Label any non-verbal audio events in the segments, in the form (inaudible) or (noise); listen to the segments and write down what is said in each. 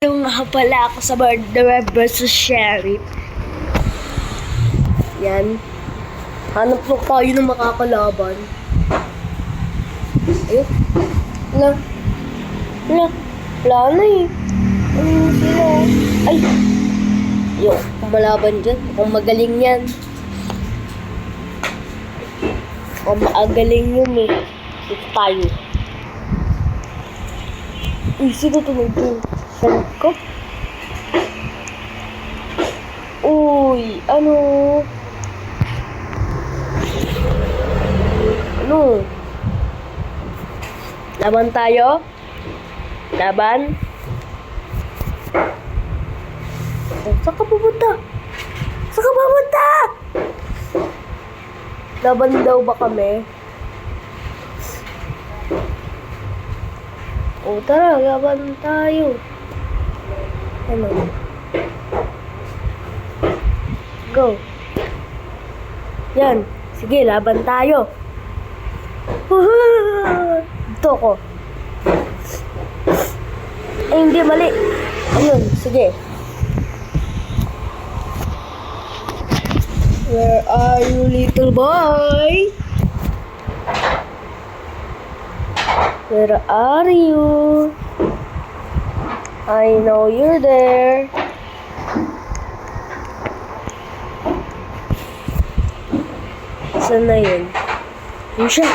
Yung nga pala ako sa Murderer vs. Sheriff. Yan. Hanap lang tayo ng makakalaban. Ayun. Wala. Wala. Wala na eh. Ayun sila. Ay! Yung kumalaban dyan. Mukhang magaling yan. Mukhang maagaling yun eh. Ito tayo. Uy, sino tumugtong? Ko? Uy, ano? Ano? Laban tayo? Laban? Saan ka pupunta? Saan ka pupunta? Laban daw ba kami? O tara, laban tayo. Ano? Go. Yan. Sige, laban tayo. Ito ko. Eh, hindi, mali. Ayun, sige. Where are you, little boy? Where are you? I know you're there. Saan na yun? Yun siya.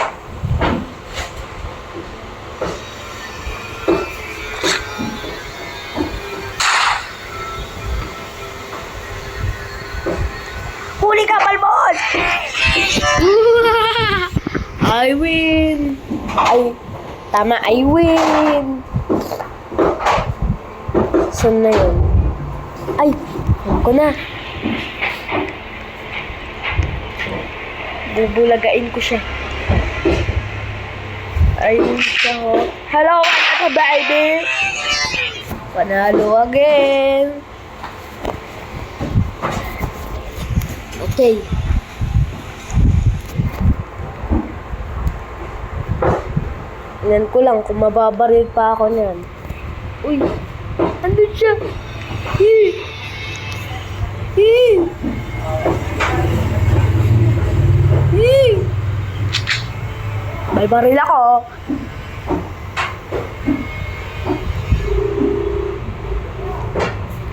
Huli ka, Balbon! (laughs) I win! Ay, tama, I win! Saan na yun? Ay, alam na. Bubulagain ko siya. Ayun siya ho. Hello, ano ka, baby? Panalo again. Okay. Tingnan ko lang kung mababaril pa ako niyan. Uy! Siya! Hee! Hee! Hee! May baril ako!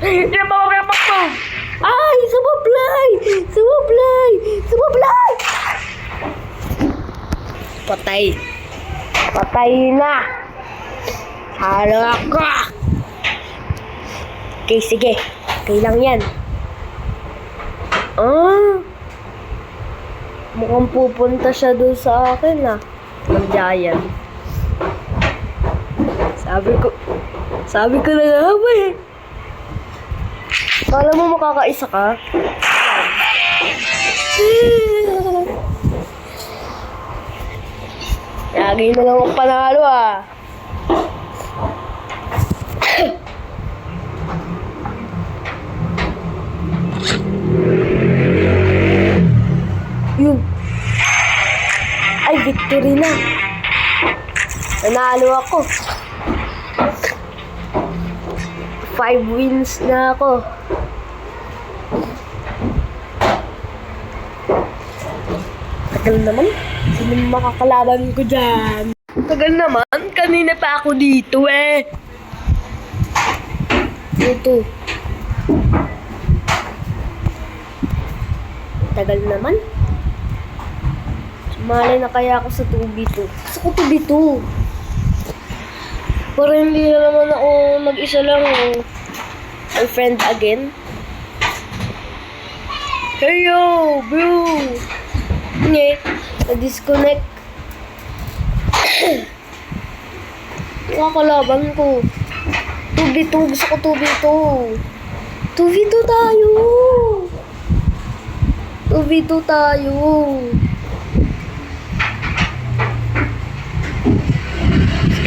Mga kapak ko! Ay! Sumablay! Sumablay! Sumablay! Patay! Patay na! Halo ako! Okay, sige. Okay lang yan. Ah! Mukhang pupunta siya doon sa akin ah. Ng giant. Sabi ko, sabi ko na nga ba eh. Kala mo makakaisa ka? Lagi na lang panalo ah. Yun. Victory na. Nanalo ako. Five wins na ako. Tagal naman. Sino makakalaban ko dyan? Tagal naman. Kanina pa ako dito eh. Ito. Tagal naman. Sumali na kaya ako sa 2v2. Gusto ko 2v2. Para hindi na naman ako mag-isa lang. Oh. My friend again. Hey yo, bro! Nye, na-disconnect. (coughs) Nakakalaban ko. 2v2, gusto ko 2v2. 2v2 tayo! 2v2 tayo.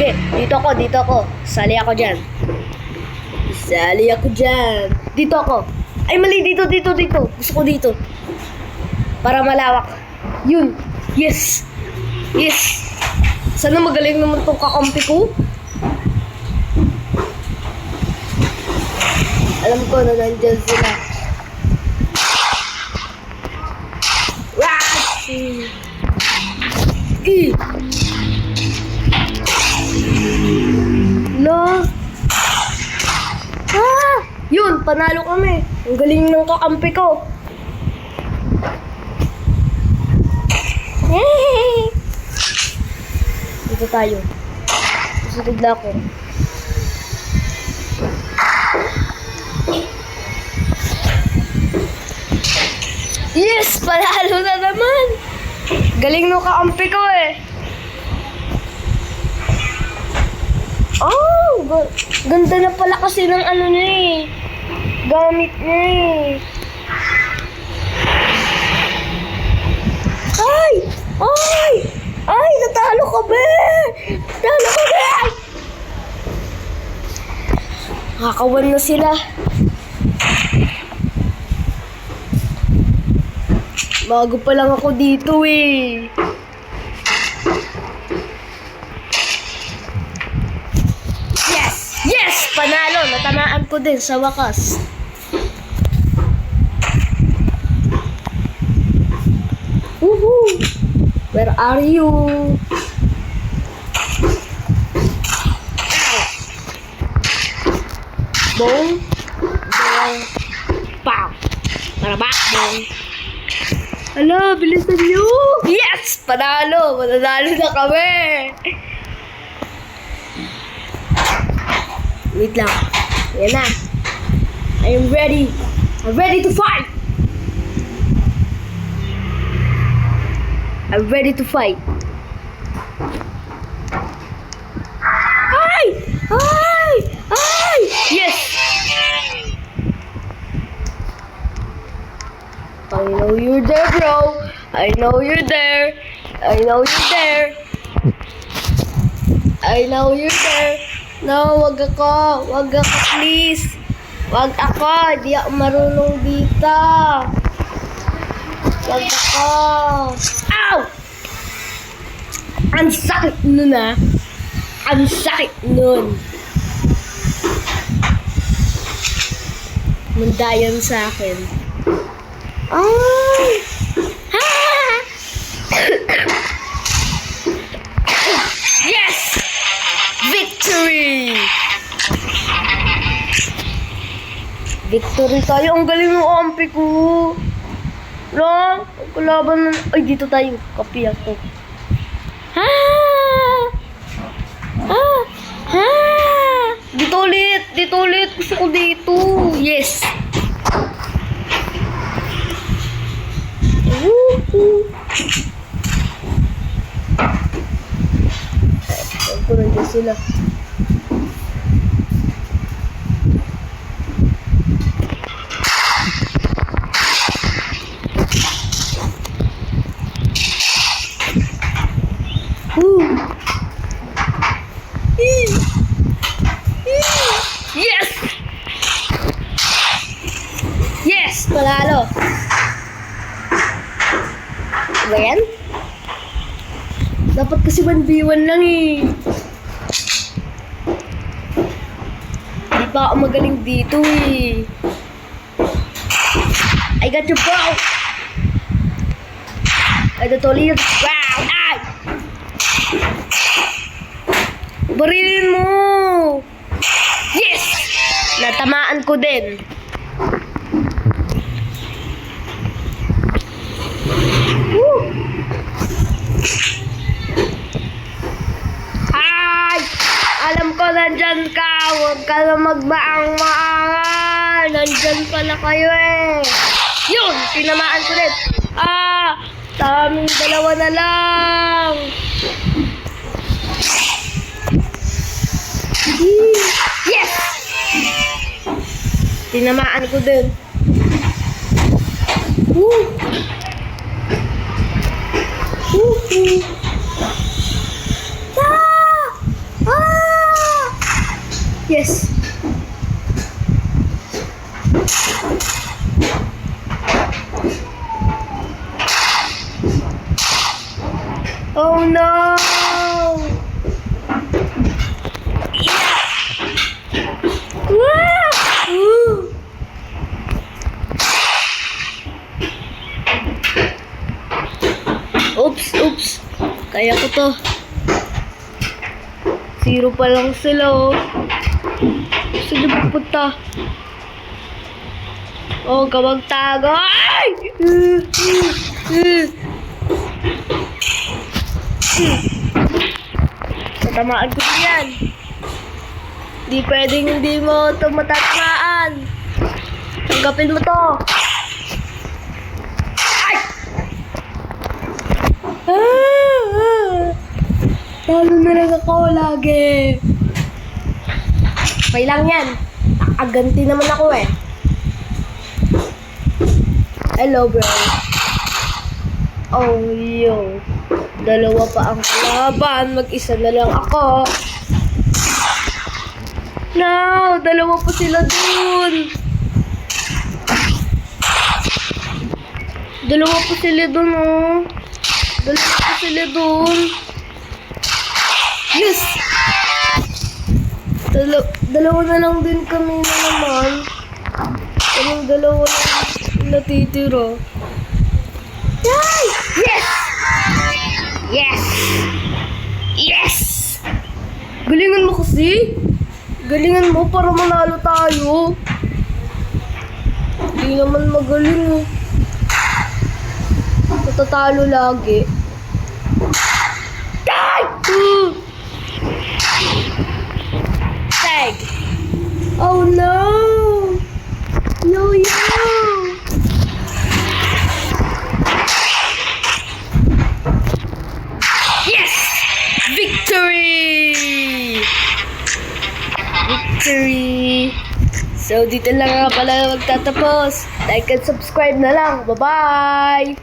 Sige, dito ako, dito ako. Sali ako dyan. Sali ako dyan. Dito ako. Ay, mali. Dito, dito, dito. Gusto ko dito. Para malawak. Yun. Yes. Yes. Sana magaling naman tong kakampi ko. Alam ko na nandyan sila. Yun, panalo kami. Ang galing ng kakampi ko. Dito tayo. Susunod na ako. Yes! Panalo na naman! Galing nung kaampi ko eh. Oh! ga- ganda na pala kasi ng ano niya eh. Gamit niya eh. Ay! Ay! Ay! Natalo ka ba? Natalo ka ba? Nakakawan na sila. Bago pa lang ako dito eh. Yes! Yes! Panalo! Natamaan ko din sa wakas. Woohoo! Where are you? Boom! Boom! Pow! Para ba? Boom! Hala, bilisan niyo! Yes! Panalo! Mananalo na kami! Wait lang. Yan na. I am ready. I'm ready to fight! I'm ready to fight. Ay! Ay! Ay! Yes! I know you're there, bro. I know you're there. I know you're there. I know you're there. No, wag ako. Wag ako, please. Wag ako. Di ako marunong dito. Wag ako. Ow! Ang sakit nun ah. Ang sakit nun. Mundayan sa akin. Ay! (coughs) Yes! Victory! Victory tayo. Ang galing ng ampi ko. Wala. Kalaban na. Ay, dito tayo. Kapi ako. Ah! Ah! Ah! Dito ulit. Dito ulit. Gusto ko dito. Yes. Woohoo! Ko nandiyan sila. Woo! Ee! Ee! Yes! Yes! Panalo! Ba yan? Dapat kasi 1v1 lang eh. Ako magaling dito eh. I got you bro! I got all your wow! Ay! Barilin mo! Yes! Natamaan ko din. Woo! Ay! Alam ko nandyan ka. Huwag ka na magbaang-maangan. Nandyan pala kayo eh. Yun! Tinamaan ko din. Ah! Taming dalawa na lang. Yes! Tinamaan ko din. Woo! Woo! Ah! Yes. Oh no! Oops, oops. Kaya ko to. Zero pa lang sila, oh. Sige, pupunta. Oh, kawag tago. Ay! Uh, uh, ko yan. Di pwedeng hindi mo ito matatamaan. Tanggapin mo to. Ay! Ah! Talo na lang ako lagi. Okay lang yan. Nakaganti naman ako eh. Hello, bro. Oh, yo. Dalawa pa ang kalaban. Mag-isa na lang ako. No! Dalawa pa sila dun. Dalawa pa sila dun, oh. Dalawa pa sila dun. Yes! Dala dalawa na lang din kami na naman. Kaming dalawa lang natitira. Yay! Yes! Yes! Yes! Galingan mo kasi. Galingan mo para manalo tayo. Hindi naman magaling eh. Natatalo lagi. Oh no! Yo yo! Yes! Victory! Victory! So, dito lang nga pala magtatapos. Like and subscribe na lang. Bye-bye!